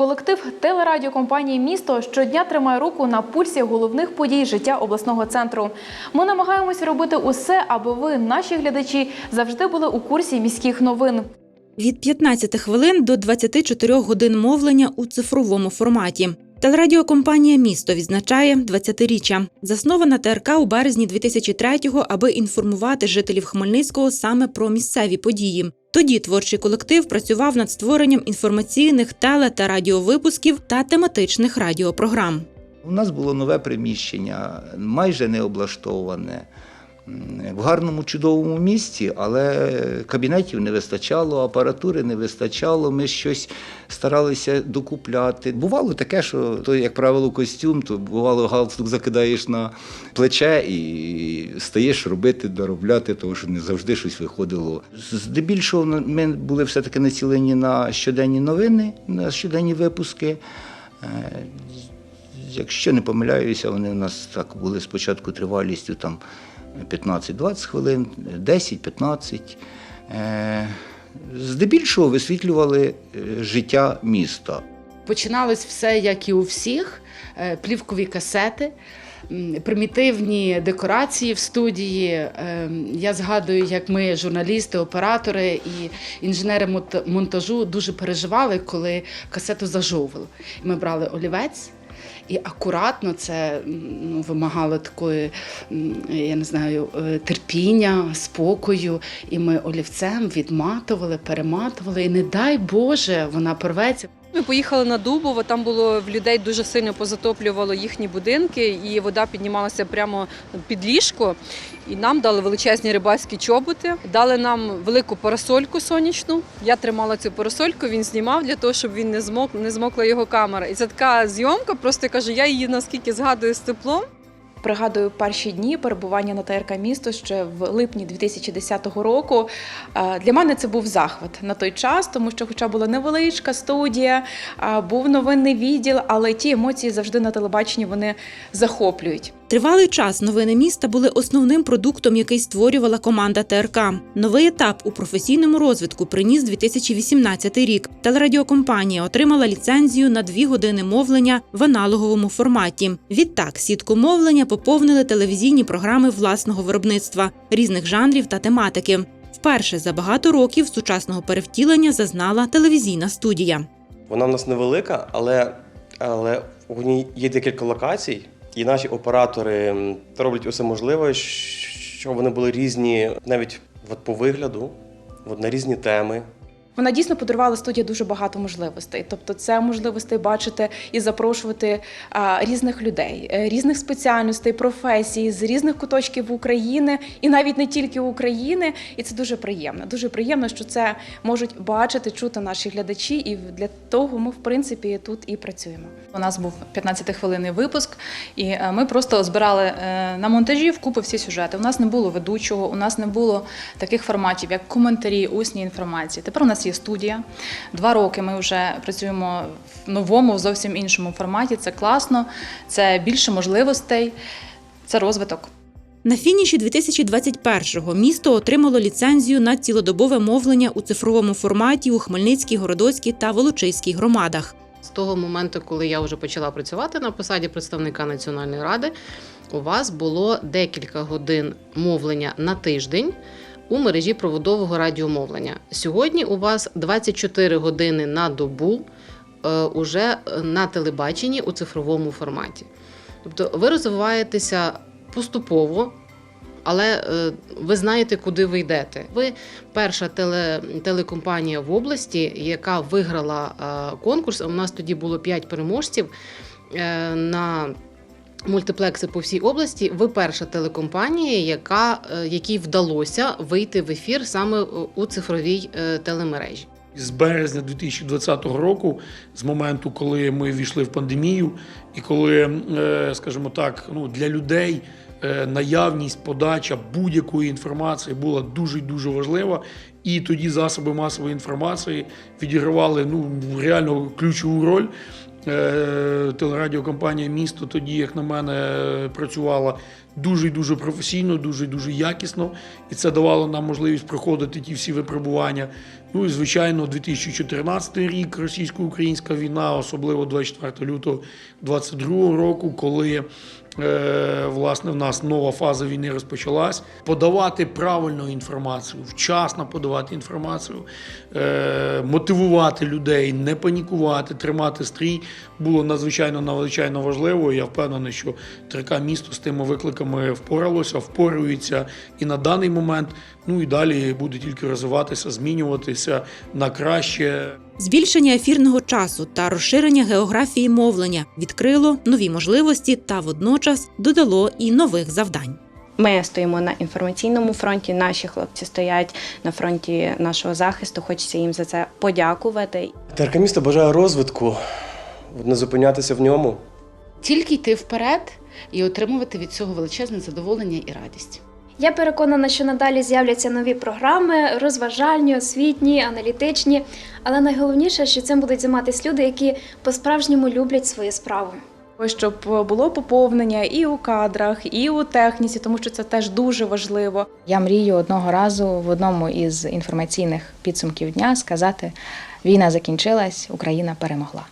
Колектив телерадіокомпанії Місто щодня тримає руку на пульсі головних подій життя обласного центру. Ми намагаємось робити усе, аби ви, наші глядачі, завжди були у курсі міських новин. Від 15 хвилин до 24 годин мовлення у цифровому форматі. Телерадіокомпанія Місто відзначає 20-річчя. Заснована ТРК у березні 2003-го, аби інформувати жителів Хмельницького саме про місцеві події. Тоді творчий колектив працював над створенням інформаційних теле та радіовипусків та тематичних радіопрограм. У нас було нове приміщення, майже не облаштоване. В гарному чудовому місці, але кабінетів не вистачало, апаратури не вистачало. Ми щось старалися докупляти. Бувало таке, що то, як правило, костюм, то бувало галстук закидаєш на плече і стаєш робити, доробляти, тому що не завжди щось виходило. Здебільшого ми були все-таки націлені на щоденні новини, на щоденні випуски. Е, Якщо не помиляюся, вони у нас так були спочатку тривалістю там 15-20 хвилин, 10-15. Е, Здебільшого висвітлювали е, життя міста. Починалось все, як і у всіх: е, плівкові касети, примітивні декорації в студії. Я згадую, як ми, журналісти, оператори і інженери монтажу, дуже переживали, коли касету зажовували. Ми брали олівець. І акуратно це ну, вимагало такої, я не знаю, е, терпіння, спокою. І ми олівцем відматували, перематували, і не дай Боже, вона порветься. Ми поїхали на Дубово, там було в людей дуже сильно позатоплювало їхні будинки, і вода піднімалася прямо під ліжко. І нам дали величезні рибальські чоботи, дали нам велику парасольку сонячну. Я тримала цю парасольку, він знімав для того, щоб він не змок, не змокла його камера. І це така зйомка, просто я кажу, я її наскільки згадую з теплом. Пригадую перші дні перебування на ТРК місто ще в липні 2010 року. Для мене це був захват на той час, тому що, хоча була невеличка студія, був новинний відділ, але ті емоції завжди на телебаченні вони захоплюють. Тривалий час новини міста були основним продуктом, який створювала команда ТРК. Новий етап у професійному розвитку приніс 2018 рік. Телерадіокомпанія отримала ліцензію на дві години мовлення в аналоговому форматі. Відтак сітку мовлення поповнили телевізійні програми власного виробництва різних жанрів та тематики. Вперше за багато років сучасного перевтілення зазнала телевізійна студія. Вона в нас невелика, але, але у ній є декілька локацій, і наші оператори роблять усе можливе, щоб вони були різні навіть от по вигляду, от на різні теми. Вона дійсно подарувала студії дуже багато можливостей. Тобто, це можливостей бачити і запрошувати різних людей, е, різних спеціальностей, професій з різних куточків України, і навіть не тільки України. І це дуже приємно. Дуже приємно, що це можуть бачити, чути наші глядачі, і для того ми, в принципі, тут і працюємо. У нас був 15-хвилинний випуск, і е, ми просто збирали е, на монтажі вкупи всі сюжети. У нас не було ведучого, у нас не було таких форматів, як коментарі, усні інформації. Тепер у нас є студія. Два роки ми вже працюємо в новому, в зовсім іншому форматі. Це класно, це більше можливостей, це розвиток. На фініші 2021-го місто отримало ліцензію на цілодобове мовлення у цифровому форматі у Хмельницькій, Городоцькій та Волочиській громадах. З того моменту, коли я вже почала працювати на посаді представника Національної ради, у вас було декілька годин мовлення на тиждень у мережі проводового радіомовлення. Сьогодні у вас 24 години на добу е, уже на телебаченні у цифровому форматі. Тобто ви розвиваєтеся поступово. Але е, ви знаєте, куди ви йдете. Ви перша теле, телекомпанія в області, яка виграла е, конкурс. У нас тоді було 5 переможців на мультиплекси по всій області. Ви перша телекомпанія, яка, е, якій вдалося вийти в ефір саме у цифровій е, телемережі. З березня 2020 року, з моменту, коли ми війшли в пандемію, і коли, е, скажімо так, ну для людей е, наявність, подача будь-якої інформації була дуже дуже важлива. І тоді засоби масової інформації відігравали ну реально ключову роль. Е, Телерадіокомпанія місто тоді, як на мене, працювала дуже й дуже професійно, дуже й дуже якісно, і це давало нам можливість проходити ті всі випробування Ну і звичайно, 2014 рік російсько-українська війна, особливо 24 лютого 2022 року, коли е, власне в нас нова фаза війни розпочалась. Подавати правильну інформацію, вчасно подавати інформацію, е, мотивувати людей, не панікувати, тримати стрій було надзвичайно надзвичайно важливо. Я впевнений, що ТРК місто з тими викликами впоралося, впорується і на даний момент. Ну і далі буде тільки розвиватися, змінюватися на краще. Збільшення ефірного часу та розширення географії мовлення відкрило нові можливості та водночас додало і нових завдань. Ми стоїмо на інформаційному фронті. Наші хлопці стоять на фронті нашого захисту. Хочеться їм за це подякувати. ТРК місто бажає розвитку, не зупинятися в ньому. Тільки йти вперед і отримувати від цього величезне задоволення і радість. Я переконана, що надалі з'являться нові програми, розважальні, освітні, аналітичні. Але найголовніше, що цим будуть займатися люди, які по-справжньому люблять свою справу. Щоб було поповнення і у кадрах, і у техніці, тому що це теж дуже важливо. Я мрію одного разу в одному із інформаційних підсумків дня сказати: війна закінчилась, Україна перемогла.